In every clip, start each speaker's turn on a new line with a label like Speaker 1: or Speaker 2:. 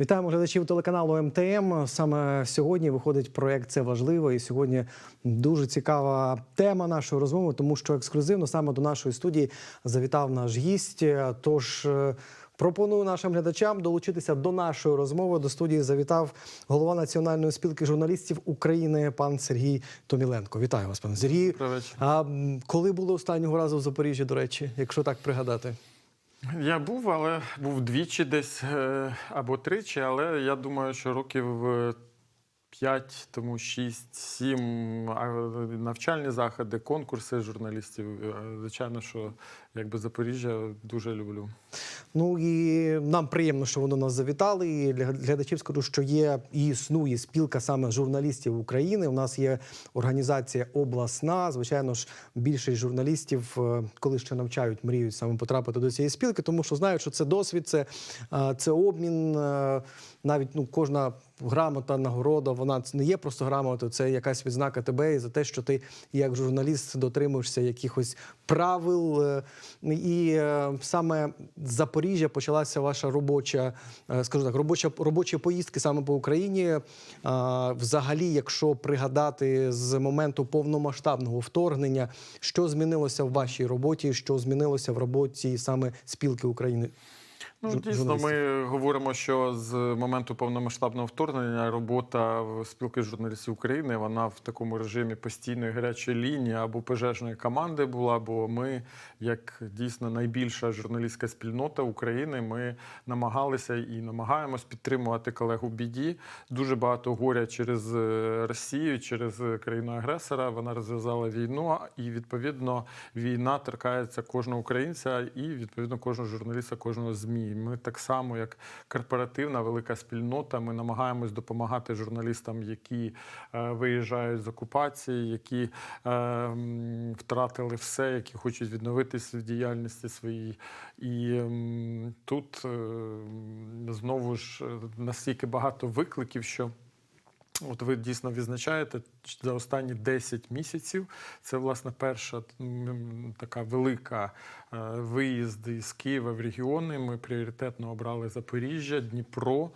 Speaker 1: Вітаємо глядачів телеканалу МТМ. Саме сьогодні виходить проект Це важливо. І сьогодні дуже цікава тема нашої розмови, тому що ексклюзивно саме до нашої студії завітав наш гість. Тож е, пропоную нашим глядачам долучитися до нашої розмови. До студії завітав голова Національної спілки журналістів України пан Сергій Томіленко. Вітаю вас, пане. А коли були останнього разу в Запоріжжі, до речі, якщо так пригадати?
Speaker 2: Я був, але був двічі десь е, або тричі, але я думаю, що років е, п'ять, тому шість, сім а, навчальні заходи, конкурси журналістів. Е, Звичайно, що якби Запоріжжя дуже люблю.
Speaker 1: Ну і нам приємно, що вони нас завітали. І для глядачів скажу, що є і існує спілка саме журналістів України. У нас є організація обласна. Звичайно ж, більшість журналістів, е, коли ще навчають, мріють саме потрапити до цієї спілки, тому що знають, що це досвід, це, е, це обмін. е, Навіть ну кожна грамота, нагорода, вона не є просто грамотою, це якась відзнака тебе і за те, що ти як журналіст дотримуєшся якихось правил. е, І е, саме з Запоріжжя почалася ваша робоча, е, скажу так, робоча робочі поїздки саме по Україні. Взагалі, якщо пригадати з моменту повномасштабного вторгнення, що змінилося в вашій роботі, що змінилося в роботі саме спілки України?
Speaker 2: Ну, дійсно, ми говоримо, що з моменту повномасштабного вторгнення робота в спілки журналістів України вона в такому режимі постійної гарячої лінії або пожежної команди була. Бо ми, як дійсно найбільша журналістська спільнота України, ми намагалися і намагаємось підтримувати колегу в біді. Дуже багато горя через е, Росію, через країну-агресора. Вона розв'язала війну, і відповідно війна торкається кожного українця і відповідно кожного журналіста, кожного змі. Ми так само, як корпоративна велика спільнота, ми намагаємось допомагати журналістам, які е, виїжджають з окупації, які е, втратили все, які хочуть відновитися в діяльності своїй. І тут е, знову ж настільки багато викликів, що. От ви дійсно відзначаєте за останні 10 місяців. Це власне перша така велика е, виїзд із Києва в регіони. Ми пріоритетно обрали Запоріжжя, Дніпро е,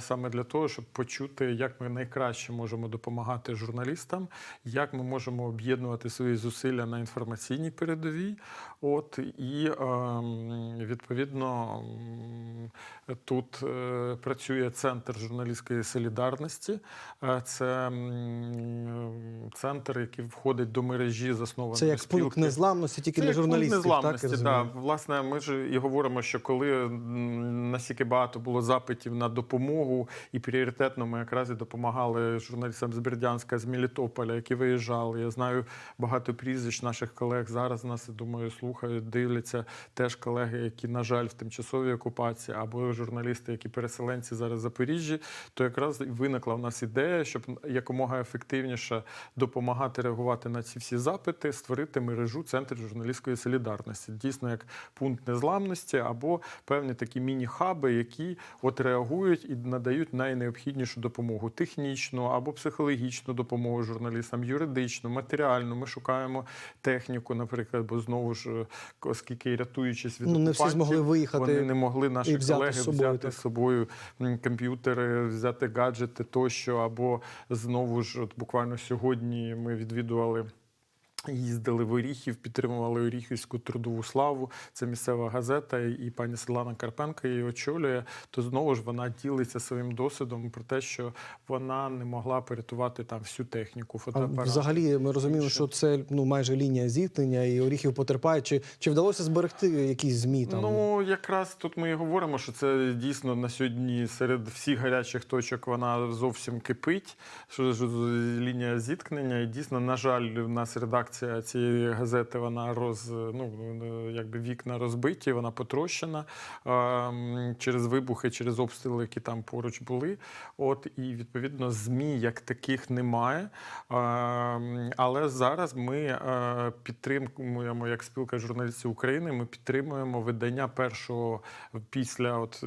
Speaker 2: саме для того, щоб почути, як ми найкраще можемо допомагати журналістам, як ми можемо об'єднувати свої зусилля на інформаційній передовій. От і е, відповідно тут е, працює центр журналістської солідарності. Це центр, який входить до мережі заснованої
Speaker 1: Це як пункт незламності, тільки
Speaker 2: Це
Speaker 1: для
Speaker 2: як пункт
Speaker 1: журналістів.
Speaker 2: незламності,
Speaker 1: так,
Speaker 2: да. Власне, ми ж і говоримо, що коли настільки багато було запитів на допомогу, і пріоритетно ми якраз і допомагали журналістам з Бердянська, з Мелітополя, які виїжджали. Я знаю багато прізвищ наших колег зараз нас, думаю, слухають, дивляться теж колеги, які, на жаль, в тимчасовій окупації, або журналісти, які переселенці зараз в Запоріжжі, то якраз виникла в нас ідея, щоб якомога ефективніше допомагати реагувати на ці всі запити, створити мережу центрів журналістської солідарності, дійсно як пункт незламності, або певні такі міні-хаби, які от реагують і надають найнеобхіднішу допомогу технічну або психологічну допомогу журналістам, юридичну, матеріальну. Ми шукаємо техніку, наприклад, бо знову ж, е, оскільки рятуючись від
Speaker 1: Ну, не всі змогли виїхати
Speaker 2: Вони не могли наші
Speaker 1: взяти
Speaker 2: колеги
Speaker 1: собою,
Speaker 2: взяти
Speaker 1: так.
Speaker 2: з собою комп'ютери, взяти гаджети тощо. Або знову ж, от буквально сьогодні ми відвідували. Їздили в Оріхів, підтримували Оріхівську трудову славу. Це місцева газета, і пані Світлана Карпенко її очолює. То знову ж вона ділиться своїм досвідом про те, що вона не могла порятувати там всю техніку,
Speaker 1: А взагалі ми розуміємо, що це ну майже лінія зіткнення, і оріхів потерпає. Чи, чи вдалося зберегти якісь змі там?
Speaker 2: Ну, якраз тут ми і говоримо, що це дійсно на сьогодні серед всіх гарячих точок вона зовсім кипить. Що ж лінія зіткнення, і дійсно, на жаль, в нас редакція цієї газети вона роз ну якби вікна розбиті, вона потрощена через вибухи, через обстріли, які там поруч були. От і відповідно змі як таких немає. Ем, але зараз ми е, підтримуємо як спілка журналістів України. Ми підтримуємо видання першого після от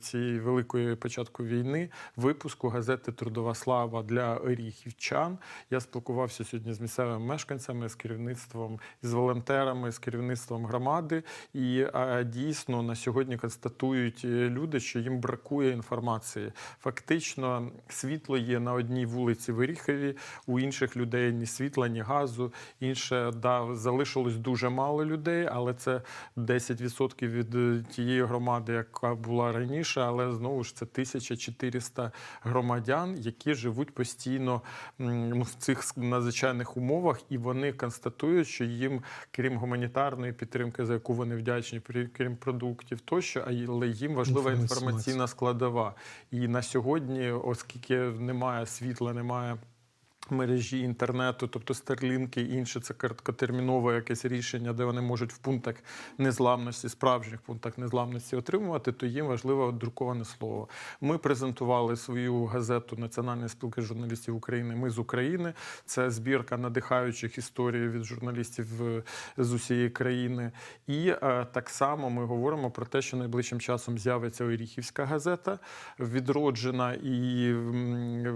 Speaker 2: цієї великої початку війни випуску газети Трудова слава для оріхівчан. Я спілкувався сьогодні з місцевими мешканцями. Журналістами, з керівництвом, з волонтерами, з керівництвом громади. І дійсно на сьогодні констатують е, люди, що їм бракує інформації. Фактично, світло є на одній вулиці в Оріхові, у інших людей ні світла, ні газу. Інше да, залишилось дуже мало людей, але це 10% від е, тієї громади, яка була раніше. Але знову ж це 1400 громадян, які живуть постійно в цих надзвичайних умовах, і вони констатують, що їм, крім гуманітарної підтримки, за яку вони вдячні, крім продуктів тощо, але їм важлива інформаційна складова. І на сьогодні, оскільки немає світла, немає. Мережі інтернету, тобто старлінки, інше це короткотермінове якесь рішення, де вони можуть в пунктах незламності, справжніх пунктах незламності отримувати, то їм важливо друковане слово. Ми презентували свою газету Національної спілки журналістів України. Ми з України. Це збірка надихаючих історій від журналістів е, з усієї країни. І е, так само ми говоримо про те, що найближчим часом з'явиться Оріхівська газета, відроджена, і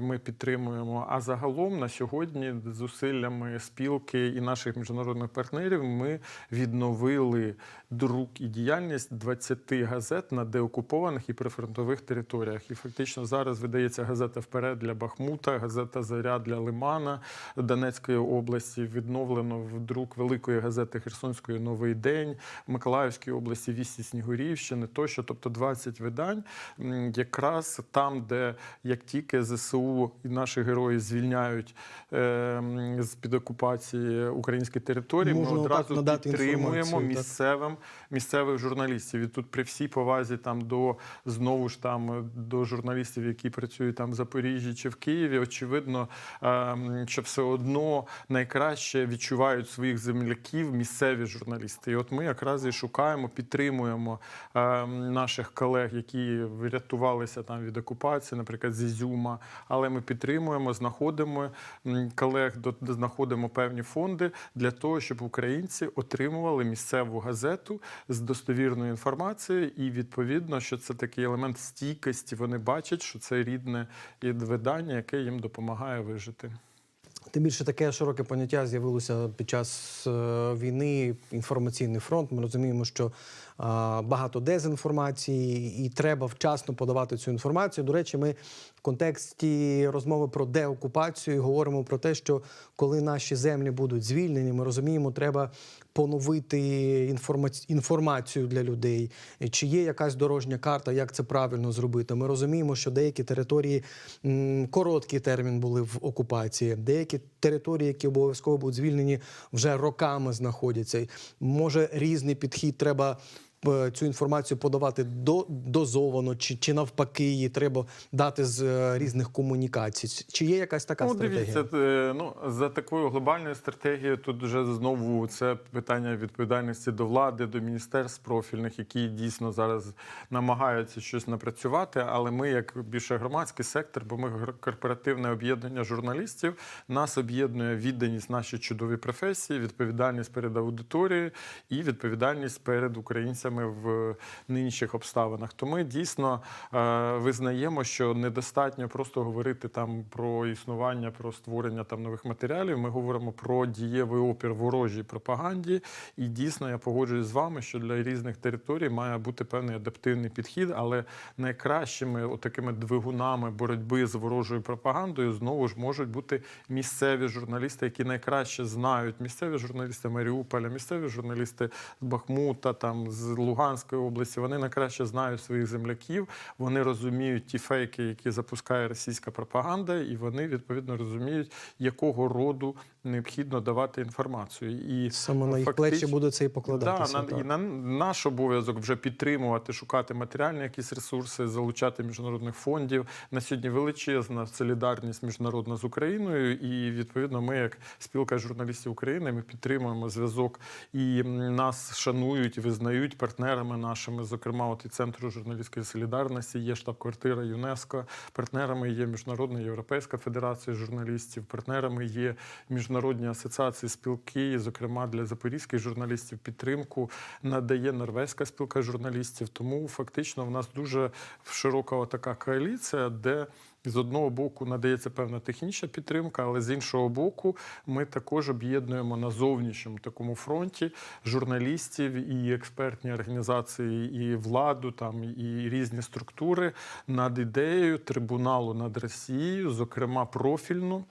Speaker 2: ми підтримуємо. А загалом на сьогодні зусиллями спілки і наших міжнародних партнерів ми відновили друк і діяльність 20 газет на деокупованих і прифронтових територіях. І фактично зараз видається газета вперед для Бахмута, газета Заря для Лимана Донецької області. Відновлено в друк великої газети Херсонської Новий день, в Миколаївській області Вісті Снігурівщини тощо, тобто 20 видань, якраз там, де як тільки ЗСУ і наші герої звільняють е, з під окупації території,
Speaker 1: Можна
Speaker 2: ми одразу підтримуємо місцевим місцевих журналістів. І тут при всій повазі там до знову ж там до журналістів, які працюють там в Запоріжжі чи в Києві, очевидно, ем, що все одно найкраще відчувають своїх земляків місцеві журналісти. І от ми якраз і шукаємо, підтримуємо ем, наших колег, які врятувалися там від окупації, наприклад, з Ізюма. Але ми підтримуємо, знаходимо колег, знаходимо певні фонди для того, щоб українці отримували місцеву газету з достовірною інформацією, і відповідно, що це такий елемент стійкості. Вони бачать, що це рідне видання, яке їм допомагає вижити.
Speaker 1: Тим більше таке широке поняття з'явилося під час е, війни. Інформаційний фронт. Ми розуміємо, що е, багато дезінформації, і треба вчасно подавати цю інформацію. До речі, ми контексті розмови про деокупацію говоримо про те, що коли наші землі будуть звільнені, ми розуміємо, треба поновити інформаці- інформацію для людей. Чи є якась дорожня карта, як це правильно зробити? Ми розуміємо, що деякі території короткий термін були в окупації, деякі території, які обов'язково будуть звільнені, вже роками знаходяться. Може, різний підхід треба. Цю інформацію подавати до, дозовано, чи, чи навпаки її треба дати з е, різних комунікацій. Чи є якась така
Speaker 2: Ну,
Speaker 1: стратегія?
Speaker 2: дивіться, е, ну за такою глобальною стратегією тут вже знову це питання відповідальності до влади, до міністерств профільних, які дійсно зараз намагаються щось напрацювати. Але ми, як більше громадський сектор, бо ми корпоративне об'єднання журналістів, нас об'єднує відданість нашій чудовій професії, відповідальність перед аудиторією і відповідальність перед українцями в нинішніх обставинах. То ми дійсно е, визнаємо, що недостатньо просто говорити там про існування, про створення там нових матеріалів. Ми говоримо про дієвий опір ворожій пропаганді. І дійсно я погоджуюсь з вами, що для різних територій має бути певний адаптивний підхід, але найкращими отакими двигунами боротьби з ворожою пропагандою знову ж можуть бути місцеві журналісти, які найкраще знають місцеві журналісти Маріуполя, місцеві журналісти з Бахмута, там з Луганської області. Вони найкраще знають своїх земляків. Вони розуміють ті фейки, які запускає російська пропаганда, і вони відповідно розуміють, якого роду необхідно давати інформацію. І
Speaker 1: Саме на їх плечі буде це і покладатися.
Speaker 2: Да,
Speaker 1: так.
Speaker 2: і на наш обов'язок вже підтримувати, шукати матеріальні якісь ресурси, залучати міжнародних фондів. На сьогодні величезна солідарність міжнародна з Україною, і відповідно ми, як спілка журналістів України, ми підтримуємо зв'язок і нас шанують і визнають партнерами нашими. Зокрема, от і центру журналістської солідарності є штаб-квартира ЮНЕСКО. Партнерами є Міжнародна Європейська Федерація журналістів, партнерами є міжнародні асоціації спілки, зокрема для запорізьких журналістів підтримку надає Норвезька спілка журналістів. Тому фактично в нас дуже широка така коаліція, де з одного боку надається певна технічна підтримка, але з іншого боку, ми також об'єднуємо на зовнішньому такому фронті журналістів і експертні організації, і владу, там і різні структури над ідеєю трибуналу над Росією, зокрема профільну.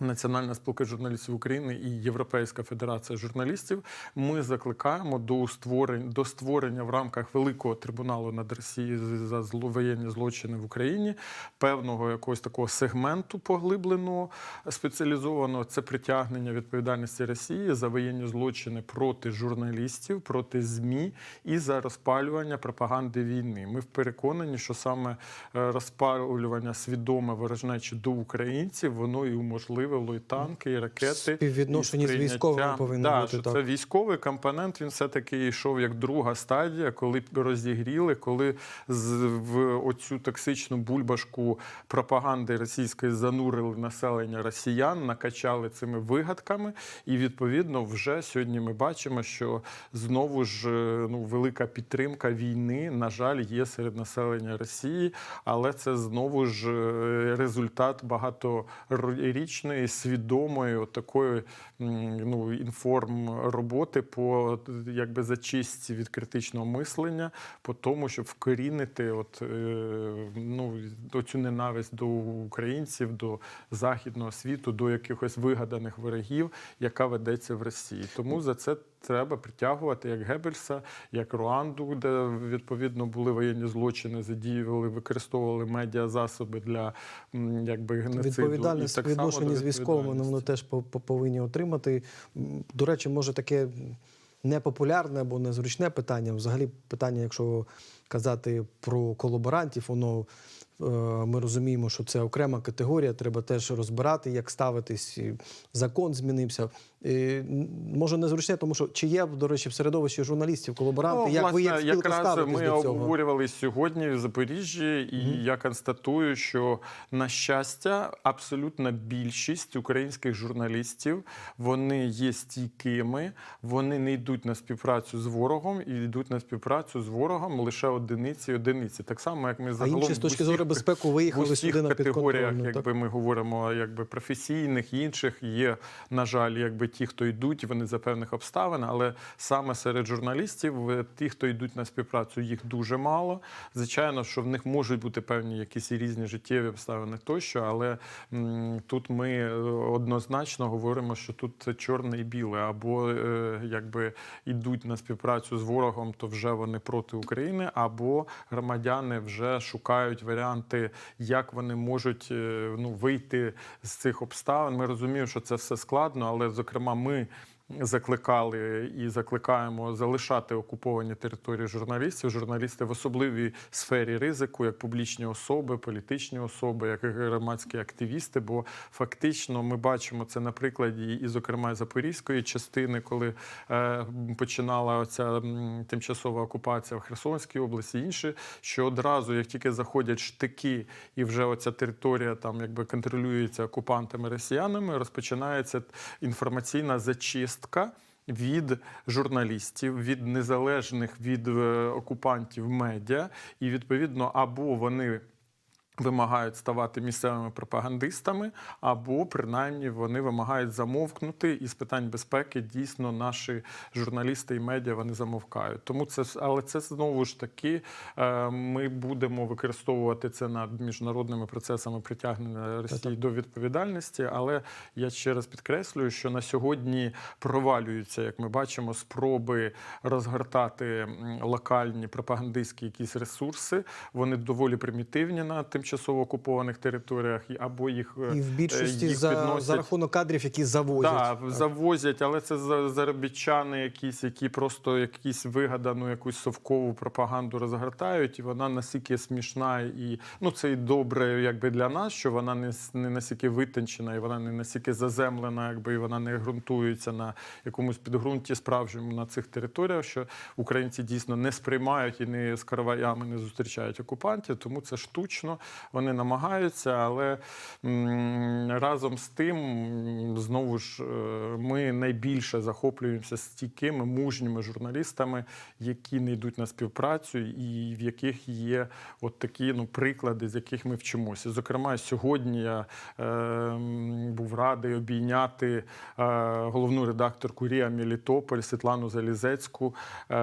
Speaker 2: Національна спілка журналістів України і Європейська федерація журналістів. Ми закликаємо до створення до створення в рамках великого трибуналу над Росією за зловоєнні злочини в Україні певного якогось такого сегменту поглибленого спеціалізованого. Це притягнення відповідальності Росії за воєнні злочини проти журналістів, проти змі і за розпалювання пропаганди війни. Ми переконані, що саме е, розпалювання свідоме ворожнечі до українців воно і уможливило і танки, і ракети.
Speaker 1: Співвідношення
Speaker 2: і
Speaker 1: з військовими повинно
Speaker 2: да,
Speaker 1: бути,
Speaker 2: що
Speaker 1: так.
Speaker 2: Це військовий компонент. Він все таки йшов як друга стадія, коли розігріли, коли з в оцю токсичну бульбашку пропаганди російської занурили населення росіян, накачали цими вигадками. І відповідно, вже сьогодні ми бачимо, що знову ж е, ну велика підтримка війни, на жаль, є серед населення Росії, але це знову ж е, результат багаторічної свідомої такої ну, інформ роботи по якби зачистці від критичного мислення, по тому, щоб вкорінити от, е, ну, оцю ненависть до українців, до західного світу, до якихось вигаданих ворогів, яка ведеться в Росії. Тому за це треба притягувати як Геббельса, як Руанду, де відповідно були воєнні злочини, задіювали, використовували медіазасоби для м, якби геноциду.
Speaker 1: Відповідальність
Speaker 2: так
Speaker 1: в відношенні з військовими ну, вони теж по- по- повинні отримати. До речі, може таке непопулярне або незручне питання. Взагалі, питання, якщо казати про колаборантів, воно ми розуміємо, що це окрема категорія. Треба теж розбирати, як ставитись. Закон змінився. Може незручне, тому що чи є, до речі, в середовищі журналістів колаборанти?
Speaker 2: Ну,
Speaker 1: як ви як
Speaker 2: якраз
Speaker 1: ставитесь
Speaker 2: ми
Speaker 1: до цього?
Speaker 2: обговорювали сьогодні в Запоріжжі, і я констатую, що на щастя, абсолютна більшість українських журналістів вони є стійкими, вони не йдуть на співпрацю з ворогом і йдуть на співпрацю з ворогом лише одиниці, одиниці. Так само, як ми
Speaker 1: А
Speaker 2: загалом
Speaker 1: інші з точки зору безпеки виїхали
Speaker 2: в усіх
Speaker 1: сюди на
Speaker 2: категоріях, якби ми говоримо, якби професійних інших є, на жаль, якби ті, хто йдуть, вони за певних обставин, але саме серед журналістів, е, ті, хто йдуть на співпрацю, їх дуже мало. Звичайно, що в них можуть бути певні якісь різні життєві обставини тощо, але м, тут ми е, однозначно говоримо, що тут це чорне і біле, або е, якби йдуть на співпрацю з ворогом, то вже вони проти України, або громадяни вже шукають варіанти, як вони можуть е, ну, вийти з цих обставин. Ми розуміємо, що це все складно, але зокрема ми. Закликали і закликаємо залишати окуповані території журналістів. Журналісти в особливій сфері ризику, як публічні особи, політичні особи, як громадські активісти. Бо фактично ми бачимо це на прикладі, і, зокрема, запорізької частини, коли е, починала оця тимчасова окупація в Херсонській області, і інші, що одразу, як тільки заходять штики, і вже оця територія там якби контролюється окупантами росіянами, розпочинається інформаційна зачистка. Від журналістів, від незалежних від е, окупантів медіа, і відповідно або вони вимагають ставати місцевими пропагандистами, або принаймні вони вимагають замовкнути. І з питань безпеки дійсно наші журналісти і медіа вони замовкають. Тому це але це знову ж таки е, ми будемо використовувати це над міжнародними процесами притягнення Росії до відповідальності. Але я ще раз підкреслюю, що на сьогодні провалюються, як ми бачимо, спроби розгортати локальні пропагандистські якісь ресурси. Вони доволі примітивні на тимчасово окупованих територіях, або їх е,
Speaker 1: І в більшості
Speaker 2: їх
Speaker 1: за,
Speaker 2: відносять-
Speaker 1: за рахунок кадрів, які завозять.
Speaker 2: так, завозять, але це за- заробітчани якісь, які просто якісь вигадану якусь совкову пропаганду розгортають, і вона настільки смішна і ну це і добре, якби для нас, що вона не, не настільки витончена, і вона не настільки заземлена, якби і вона не ґрунтується на якомусь підґрунті справжньому на цих територіях, що українці дійсно не сприймають і не з караваями не зустрічають окупантів, тому це штучно. Вони намагаються, але разом з тим, знову ж, е, ми найбільше захоплюємося стійкими, мужніми журналістами, які не йдуть на співпрацю, і в яких є от такі ну, приклади, з яких ми вчимося. Зокрема, сьогодні я е, був радий обійняти е, головну редакторку Ріа Мелітополь Світлану Залізецьку, е,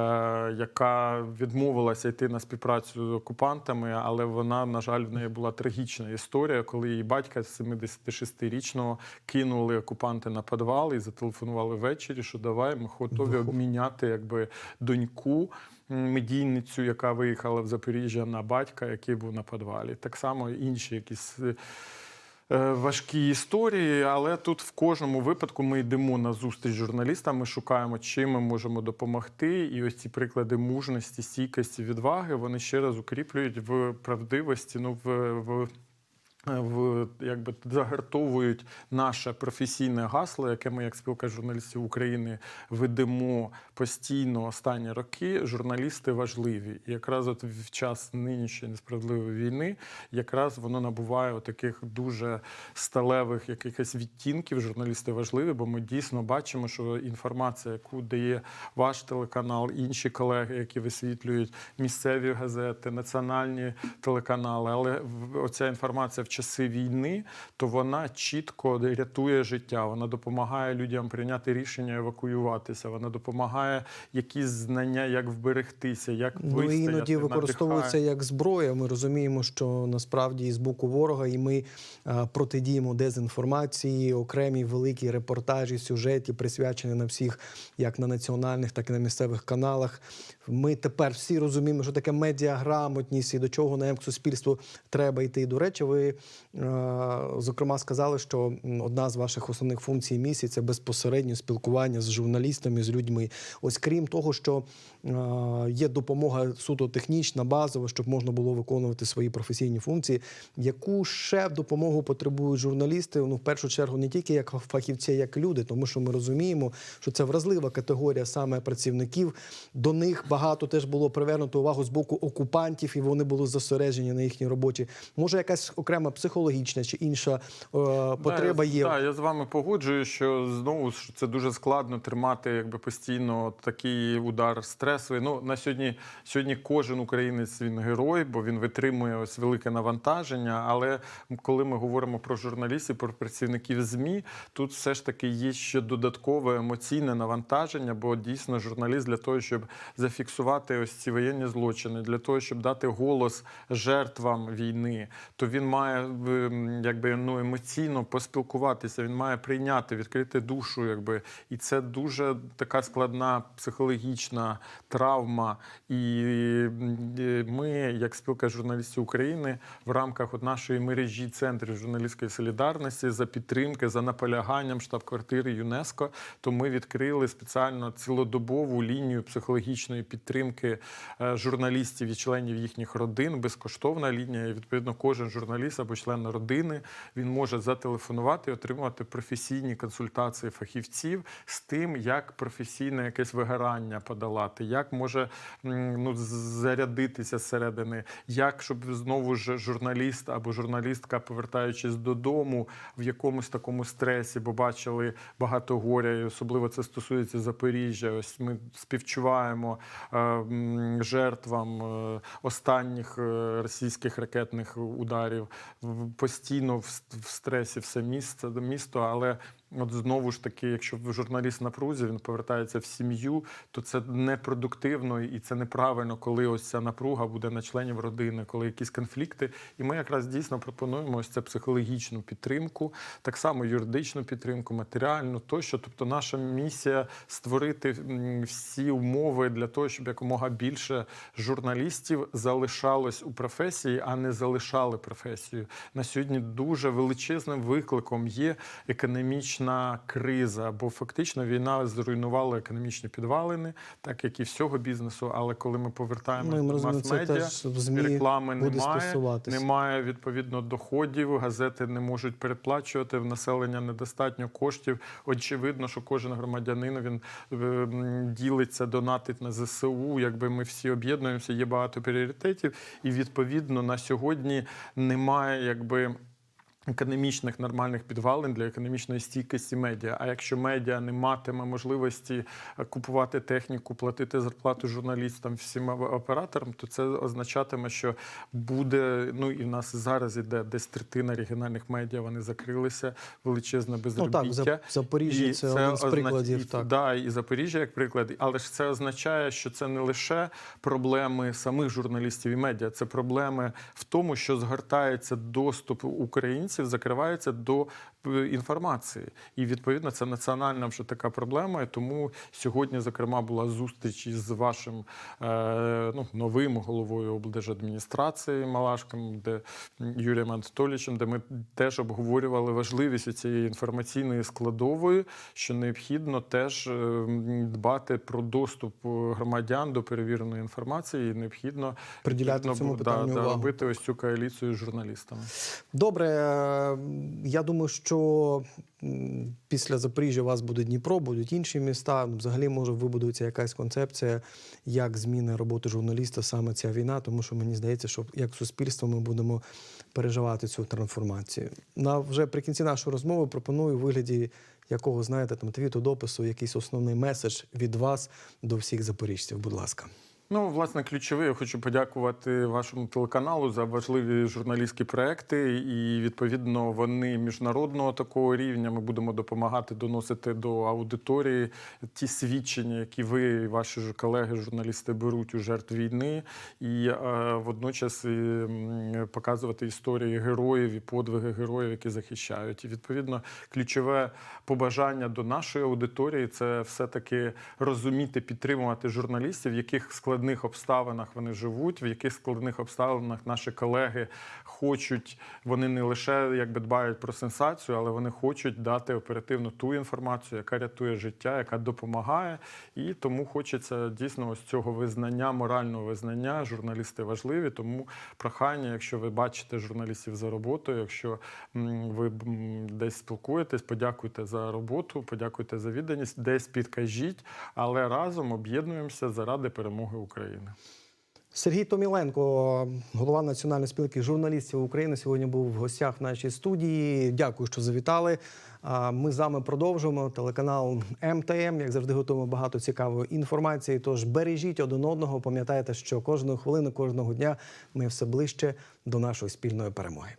Speaker 2: яка відмовилася йти на співпрацю з окупантами, але вона, на жаль, в неї була трагічна історія, коли її батька 76-річного кинули окупанти на підвал і зателефонували ввечері, що давай ми готові обміняти якби доньку. Медійницю, яка виїхала в Запоріжжя на батька, який був на підвалі. Так само інші якісь е, важкі історії, але тут в кожному випадку ми йдемо на зустріч журналістам, ми шукаємо, чим ми можемо допомогти. І ось ці приклади мужності, стійкості, відваги вони ще раз укріплюють в правдивості, ну в. в в якби загартовують наше професійне гасло, яке ми, як спілка журналістів України, ведемо постійно останні роки. Журналісти важливі. І якраз от в час нинішньої несправедливої війни, якраз воно набуває таких дуже сталевих якихось відтінків. Журналісти важливі, бо ми дійсно бачимо, що інформація, яку дає ваш телеканал, інші колеги, які висвітлюють місцеві газети, національні телеканали, але оця інформація в часи війни, то вона чітко рятує життя. Вона допомагає людям прийняти рішення евакуюватися. Вона допомагає якісь знання, як вберегтися, як
Speaker 1: Ну
Speaker 2: вистояти,
Speaker 1: іноді
Speaker 2: надихає.
Speaker 1: використовується як зброя. Ми розуміємо, що насправді з боку ворога, і ми а, протидіємо дезінформації, окремі великі репортажі, сюжеті присвячені на всіх, як на національних, так і на місцевих каналах. Ми тепер всі розуміємо, що таке медіаграмотність і до чого на суспільству треба йти. До речі, ви е, зокрема сказали, що одна з ваших основних функцій і це безпосередньо спілкування з журналістами, з людьми. Ось крім того, що е, є допомога суто технічна, базова, щоб можна було виконувати свої професійні функції. Яку ще допомогу потребують журналісти? Ну, в першу чергу, не тільки як фахівці, як люди, тому що ми розуміємо, що це вразлива категорія саме працівників. До них багато теж було привернуто увагу з боку окупантів, і вони були зосереджені на їхній роботі. Може, якась окрема психологічна чи інша е, потреба
Speaker 2: Да,
Speaker 1: є.
Speaker 2: Так, я з вами погоджую, що знову ж це дуже складно тримати якби постійно такий удар стресовий. Ну на сьогодні сьогодні кожен українець він герой, бо він витримує ось велике навантаження. Але коли ми говоримо про журналістів, про працівників змі, тут все ж таки є ще додаткове емоційне навантаження, бо дійсно журналіст для того, щоб зафіксувати ось ці воєнні злочини, для того, щоб дати голос жертвам війни, то він має якби ну емоційно поспілкуватися. Він має прийняти, відкрити душу, якби і це дуже така складна психологічна травма. І ми, як спілка журналістів України, в рамках от нашої мережі центрів журналістської солідарності за підтримки, за наполяганням штаб-квартири ЮНЕСКО, то ми відкрили спеціально цілодобову лінію психологічної підтримки е, журналістів і членів їхніх родин. Безкоштовна лінія. І відповідно кожен журналіст або член родини він може зателефонувати і отримувати професійні консультації фахівців з тим, як професійне якесь вигорання подолати, як може ну, зарядитися зсередини, як щоб знову ж журналіст або журналістка, повертаючись додому в якомусь такому стресі, бо бачили багато горя, і особливо це стосується Запоріжжя. Ось ми співчуваємо жертвам е, останніх е, російських ракетних ударів. Постійно в стресі все місто, місто, але От знову ж таки, якщо журналіст на прузі, він повертається в сім'ю, то це непродуктивно і це неправильно, коли ось ця напруга буде на членів родини, коли якісь конфлікти. І ми якраз дійсно пропонуємо ось це психологічну підтримку, так само юридичну підтримку, матеріальну тощо. Тобто, наша місія створити всі умови для того, щоб якомога більше журналістів залишалось у професії, а не залишали професію. На сьогодні дуже величезним викликом є економічна економічна криза, бо фактично війна зруйнувала економічні підвалини, так як і всього бізнесу. Але коли ми повертаємося
Speaker 1: Ну,
Speaker 2: до мас-медіа, реклами немає, немає відповідно доходів, газети не можуть передплачувати, в населення недостатньо коштів. Очевидно, що кожен громадянин він е, ділиться, донатить на ЗСУ. Якби ми всі об'єднуємося, є багато пріоритетів, і відповідно на сьогодні немає якби. Економічних нормальних підвалин для економічної стійкості медіа. А якщо медіа не матиме можливості е, купувати техніку, платити зарплату журналістам, всім операторам, то це означатиме, що буде. Ну і в нас зараз іде десь третина регіональних медіа. Вони закрилися, величезне
Speaker 1: Ну
Speaker 2: безробіття.
Speaker 1: так, в Зап-
Speaker 2: І
Speaker 1: це один з прикладів.
Speaker 2: і-
Speaker 1: Так.
Speaker 2: Да, і Запоріжжя як приклад. Але ж це означає, що це не лише проблеми самих журналістів і медіа, це проблеми в тому, що згортається доступ українців, закривається до е, інформації. І відповідно це національна вже така проблема. І тому сьогодні, зокрема, була зустріч із вашим е, ну, новим головою облдержадміністрації Малашком, де Юрієм Анатолійовичем, де ми теж обговорювали важливість цієї інформаційної складової, що необхідно теж е, дбати про доступ громадян до перевіреної інформації, і необхідно
Speaker 1: Приділяти цьому питанню увагу.
Speaker 2: робити ось цю коаліцію з журналістами.
Speaker 1: Добре, я думаю, що після Запоріжжя у вас буде Дніпро, будуть інші міста. Ну, Взагалі, може, вибудується якась концепція, як зміни роботи журналіста саме ця війна, тому що мені здається, що як суспільство ми будемо переживати цю трансформацію. На вже при кінці нашої розмови пропоную у вигляді якого знаєте там твіту допису, якийсь основний меседж від вас до всіх запоріжців. Будь ласка.
Speaker 2: Ну, власне, ключове, я хочу подякувати вашому телеканалу за важливі журналістські проекти. І відповідно вони міжнародного такого рівня. Ми будемо допомагати доносити до аудиторії ті свідчення, які ви і ваші ж колеги, журналісти, беруть у жертв війни, і е, водночас і, показувати історії героїв і подвиги героїв, які захищають. І відповідно ключове побажання до нашої аудиторії це все-таки розуміти, підтримувати журналістів, яких складних обставинах вони живуть, в яких складних обставинах наші колеги хочуть. Вони не лише якби дбають про сенсацію, але вони хочуть дати оперативно ту інформацію, яка рятує життя, яка допомагає. І тому хочеться дійсно ось цього визнання, морального визнання. Журналісти важливі. Тому прохання, якщо ви бачите журналістів за роботою, якщо ви десь спілкуєтесь, подякуйте за роботу, подякуйте за відданість, десь підкажіть, але разом об'єднуємося заради перемоги України.
Speaker 1: Сергій Томіленко, голова Національної спілки журналістів України, сьогодні був в гостях в нашій студії. Дякую, що завітали. Ми з вами продовжуємо. Телеканал МТМ, як завжди, готуємо багато цікавої інформації. Тож бережіть один одного. Пам'ятайте, що кожної хвилини, кожного дня ми все ближче до нашої спільної перемоги.